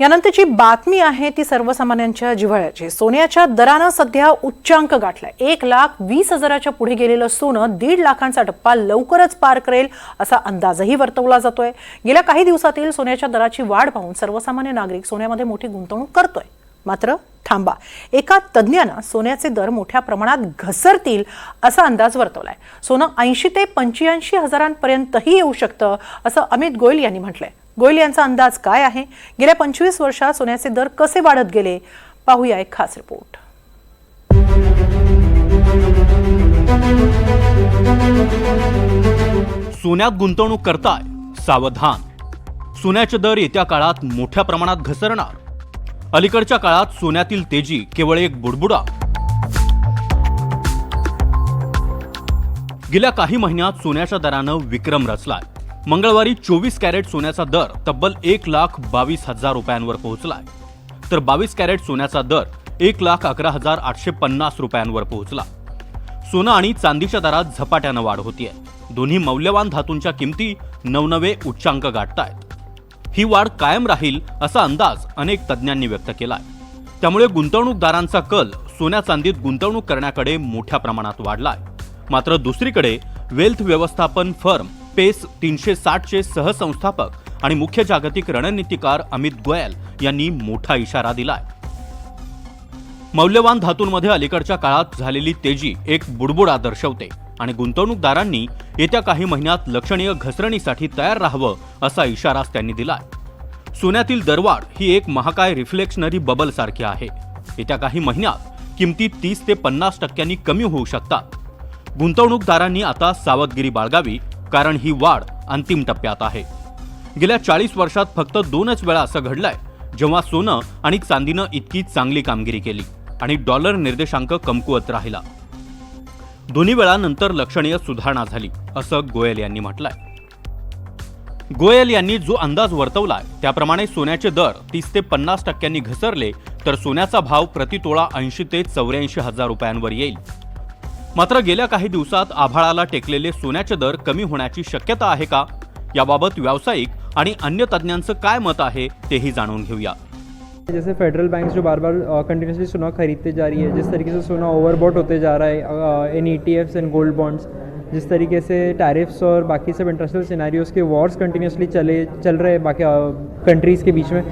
यानंतरची बातमी आहे ती सर्वसामान्यांच्या जिव्हाळ्याची. सोन्याच्या दरानं सध्या उच्चांक गाठलाय. एक लाख वीस हजाराच्या पुढे गेलेलं सोनं दीड लाखांचा टप्पा लवकरच पार करेल असा अंदाजही वर्तवला जातोय. गेल्या काही दिवसातील सोन्याच्या दराची वाढ पाहून सर्वसामान्य नागरिक सोन्यामध्ये मोठी गुंतवणूक करतोय. मात्र थांबा. एका तज्ज्ञानं सोन्याचे दर मोठ्या प्रमाणात घसरतील असा अंदाज वर्तवलाय. सोनं ऐंशी ते पंच्याऐंशी हजारांपर्यंतही येऊ शकतं असं अमित गोयल यांनी म्हटलंय. गोयल यांचा अंदाज काय आहे? गेल्या पंचवीस वर्षात सोन्याचे दर कसे वाढत गेले? पाहूया एक खास रिपोर्ट. सोन्यात गुंतवणूक करताय सावधान. सोन्याचे दर येत्या काळात मोठ्या प्रमाणात घसरणार. अलीकडच्या काळात सोन्यातील तेजी केवळ एक बुडबुडा. गेल्या काही महिन्यात सोन्याच्या दरानं विक्रम रचलाय. मंगळवारी चोवीस कॅरेट सोन्याचा दर तब्बल एक लाख बावीस हजार रुपयांवर पोहोचलाय. तर बावीस कॅरेट सोन्याचा दर एक लाख अकरा हजार आठशे पन्नास रुपयांवर पोहोचला. सोनं आणि चांदीच्या दरात झपाट्यानं वाढ होतीये. दोन्ही मौल्यवान धातूंच्या किमती नवनवे उच्चांक गाठतायत. ही वाढ कायम राहील असा अंदाज अनेक तज्ज्ञांनी व्यक्त केलाय. त्यामुळे गुंतवणूकदारांचा कल सोन्या चांदीत गुंतवणूक करण्याकडे मोठ्या प्रमाणात वाढलाय. मात्र दुसरीकडे वेल्थ व्यवस्थापन फर्म पेस तीनशे साठचे सहसंस्थापक आणि मुख्य जागतिक रणनीतिकार अमित गोयल यांनी मोठा इशारा दिलाय. मौल्यवान धातूंमध्ये अलीकडच्या काळात झालेली तेजी एक बुडबुडा दर्शवते आणि गुंतवणूकदारांनी येत्या काही महिन्यात लक्षणीय घसरणीसाठी तयार राहावं असा इशाराच त्यांनी दिलाय. सोन्यातील दरवाढ ही एक महाकाय रिफ्लेक्शनरी बबल सारखी आहे. येत्या काही महिन्यात किमती तीस ते पन्नास टक्क्यांनी कमी होऊ शकतात. गुंतवणूकदारांनी आता सावधगिरी बाळगावी कारण ही वाढ अंतिम टप्प्यात आहे. गेल्या चाळीस वर्षात फक्त दोनच वेळा असं घडलंय जेव्हा सोनं आणि चांदीनं इतकी चांगली कामगिरी केली आणि डॉलर निर्देशांक कमकुवत राहिला. दोन्ही वेळा नंतर लक्षणीय सुधारणा झाली असं गोयल यांनी म्हटलंय. गोयल यांनी जो अंदाज वर्तवलाय त्याप्रमाणे सोन्याचे दर तीस ते पन्नास टक्क्यांनी घसरले तर सोन्याचा भाव प्रतितोळा ऐंशी ते चौऱ्याऐंशी हजार रुपयांवर येईल. मात्र गेल्या काही दिवसात आभाळाला टेकलेले सोन्याचे दर कमी होण्याची शक्यता आहे का? याबाबत व्यावसायिक आणि अन्य तज्ज्ञांचं काय मत आहे तेही जाणून घेऊया. जैसे फेडरल बैंक जो बार बार कंटिन्यूसली सोना खरीदते जा रही है जिस तरीके से सोना ओवरबॉट होते जा रहा है in E T Fs and gold bonds जिस तरीके से टैरिफ्स और बाकी सब इंटरनेशनल सिनारियोज के वॉर्स कंटिन्यूसली चले, चल रहे हैं बाकी कंट्रीज़ के बीच में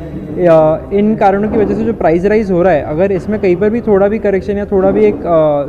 इन कारणों की वजह से जो प्राइस राइज हो रहा है, अगर इसमें कहीं पर भी थोड़ा भी करेक्शन या थोड़ा भी एक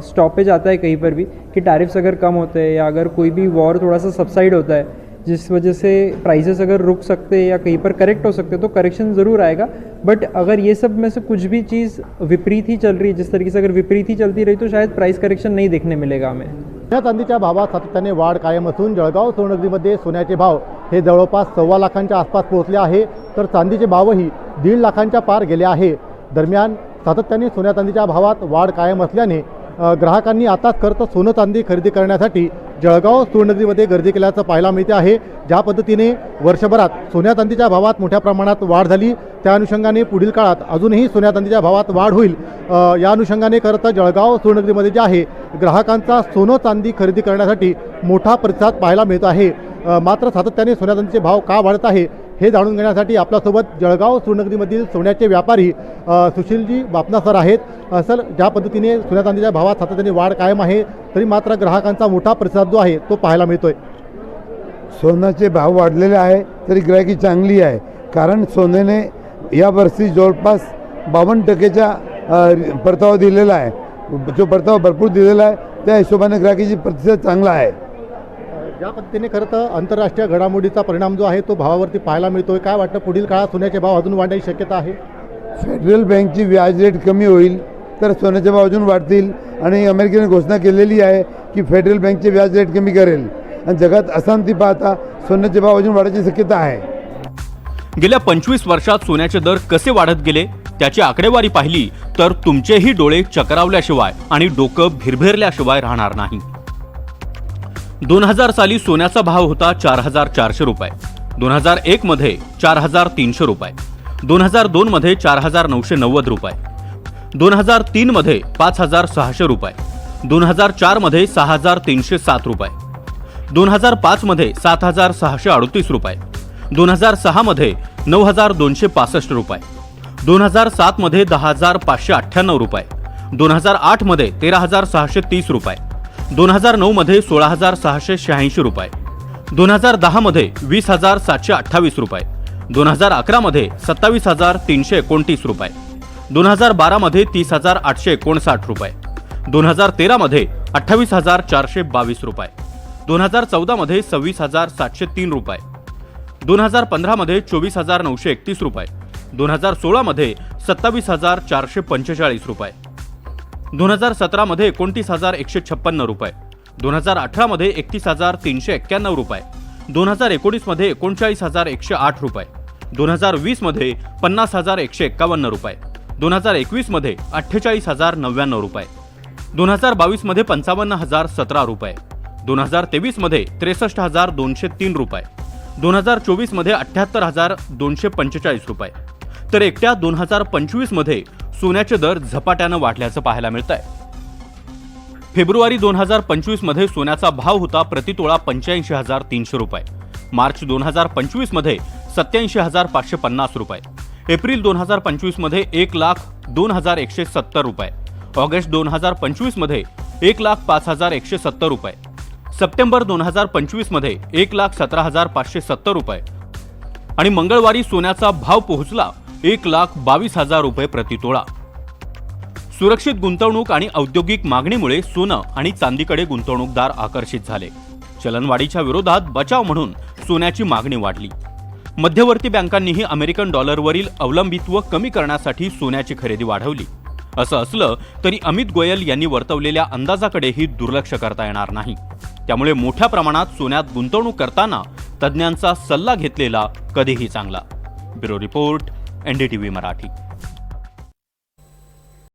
स्टॉपेज आता है कहीं पर भी, कि टैरिफ्स अगर कम होते हैं या अगर कोई भी वॉर थोड़ा सा सबसाइड होता है, जिस वजह से प्राइजेस अगर रुक सकते हैं या कहीं पर करेक्ट हो सकते तो करेक्शन ज़रूर आएगा। बट अगर ये सब में से कुछ भी चीज़ विपरीत ही चल रही है, जिस तरीके से अगर विपरीत ही चलती रही तो शायद प्राइस करेक्शन नहीं देखने मिलेगा हमें। चांदीच्या भावात सातत्याने वाढ कायम असून जळगाव सोनगरीमध्ये सोन्याचे भाव हे जवळपास सव्वा लाखांच्या आसपास पोहोचले आहे तर चांदीचे भावही दीड लाखांच्या पार गेले आहे. दरम्यान सातत्याने सोन्या चांदीच्या भावात वाढ कायम असल्याने ग्राहकांनी आताच खरं तर सोनं चांदी खरेदी करण्यासाठी जळगाव सोनगरीमध्ये गर्दी केल्याचं पाहायला मिळते आहे. ज्या पद्धतीने वर्षभरात सोन्या चांदीच्या भावात मोठ्या प्रमाणात वाढ झाली त्या अनुषंगाने पुढील काळात अजूनही सोन्या चांदीच्या भावात वाढ होईल. या अनुषंगाने खरं तर जळगाव सोनगरीमध्ये जे आहे ग्राहकांचा सोनं चांदी खरेदी करण्यासाठी मोठा प्रतिसाद पाहायला मिळत आहे. मात्र सातत्याने सोन्या चांदीचे भाव का वाढत आहे हे जाणून घेण्यासाठी आपल्यासोबत जळगाव सोनगरीमधील सोन्याचे व्यापारी सुशीलजी बापना सर आहेत. सर ज्या पद्धतीने सोन्या चांदीच्या भावात सातत्याने वाढ कायम आहे तरी मात्र ग्राहकांचा मोठा प्रतिसाद जो आहे तो पाहायला मिळतोय. सोन्याचे भाव वाढलेले आहे तरी ग्राहकी चांगली आहे. कारण सोन्याने यावर्षी जवळपास बावन्न टक्केच्या परतावा दिलेला आहे. जो परतावा भरपूर दिलेला आहे त्या हिशोबाने ग्राहकीची प्रतिसाद चांगला आहे. ज्या पद्धतीने खरं तर आंतरराष्ट्रीय घडामोडीचा परिणाम जो आहे तो भावावरती पाहायला मिळतोय. काय वाटतं पुढील काळात सोन्याचे भाव अजून वाढण्याची शक्यता आहे? फेडरल बँकची व्याज रेट कमी होईल तर सोन्याचे भाव अजून वाढतील. आणि अमेरिकेने घोषणा केलेली आहे की फेडरल बँकचे व्याज रेट कमी करेल. आणि जगात अशांती पाहता सोन्याचे भाव अजून वाढायची शक्यता आहे. गेल्या पंचवीस वर्षात सोन्याचे दर कसे वाढत गेले त्याची आकडेवारी पाहिली तर तुमचेही डोळे चक्रावल्याशिवाय आणि डोकं भिरभिरल्याशिवाय राहणार नाही. दोन हजार साली सोन्याचा भाव होता चार हजार चारशे रुपये. दोन हजार एक मध्ये चार हजार तीनशे रुपये. दोन हजार दोन मध्ये चार हजार नऊशे नव्वद रुपये. दोन हजार तीन मध्ये पाच हजार सहाशे रुपये. दोन हजार चारमध्ये सहा हजार तीनशे सात रुपये. दोन हजार पाच मध्ये सात हजार सहाशे अडतीस रुपये. दोन हजार सहा मध्ये नऊ हजार दोनशे पासष्ट रुपये. दोन हजार सातमध्ये दहा हजार पाचशे अठ्ठ्याण्णव रुपये. दोन हजार आठमध्ये तेरा हजार सहाशे तीस रुपये. दोन हजार नऊमध्ये सोळा हजार सहाशे शहाऐंशी रुपये. दोन हजार दहामध्ये वीस हजार सातशे अठ्ठावीस रुपये. दोन हजार अकरामध्ये सत्तावीस हजार तीनशे एकोणतीस रुपये. दोन हजार बारामध्ये तीस हजार आठशे एकोणसाठ रुपये. दोन हजार तेरामध्ये अठ्ठावीस हजार चारशे बावीस रुपये. दोन हजार चौदामध्ये सव्वीस हजार सातशे तीन रुपये. दोन हजार पंधरामध्ये चोवीस हजार नऊशे एकतीस रुपये. दोन हजार सोळामध्ये सत्तावीस हजार चारशे पंचेचाळीस रुपये. दोन हजार सतरामध्ये एकोणतीस हजार एकशे छप्पन्न रुपये. दोन हजार अठरामध्ये एकतीस हजार तीनशे एक्क्याण्णव रुपये. दोन हजार एकोणीसमध्ये एकोणचाळीस हजार एकशे आठ रुपये. दोन हजार वीसमध्ये पन्नास हजार एकशे एक्कावन्न रुपये. दोन हजार एकवीसमध्ये अठ्ठेचाळीस हजार नव्याण्णव रुपये. दोन हजार बावीसमध्ये पंचावन्न हजार सतरा रुपये. दोन हजार तेवीसमध्ये त्रेसष्ट हजार दोनशे तीन रुपये. दोन हजार चोवीसमध्ये अठ्ठ्याहत्तर हजार दोनशे पंचेचाळीस रुपये. तर एकट्या दोन हजार पंचवीसमध्ये सोन्याचे दर झपाट्यानं वाढल्याचं पाहायला मिळत आहे फेब्रुवारी दोन हजार पंचवीसमध्ये सोन्याचा भाव होता प्रतितोळा पंच्याऐंशी हजार तीनशे रुपये. मार्च दोन हजार पंचवीसमध्ये सत्याऐंशी हजार पाचशे पन्नास रुपये. एप्रिल दोन हजार पंचवीसमध्ये एक लाख दोन हजार एकशे सत्तर रुपये. ऑगस्ट दोन हजार पंचवीसमध्ये एक लाख पाच हजार एकशे सत्तर रुपये. सप्टेंबर दोन हजार पंचवीसमध्ये एक लाख सतरा हजार पाचशे सत्तर रुपये. आणि मंगळवारी सोन्याचा भाव पोहोचला एक लाख बावीस हजार रुपये प्रतितोळा सुरक्षित गुंतवणूक आणि औद्योगिक मागणीमुळे सोनं आणि चांदीकडे गुंतवणूकदार आकर्षित झाले. चलनवाढीच्या विरोधात बचाव म्हणून सोन्याची मागणी वाढली. मध्यवर्ती बँकांनीही अमेरिकन डॉलरवरील अवलंबित्व कमी करण्यासाठी सोन्याची खरेदी वाढवली. असं असलं तरी अमित गोयल यांनी वर्तवलेल्या अंदाजाकडेही दुर्लक्ष करता येणार नाही. त्यामुळे मोठ्या प्रमाणात सोन्यात गुंतवणूक करताना तज्ज्ञांचा सल्ला घेतलेला कधीही चांगला. Bureau report N D T V Marathi.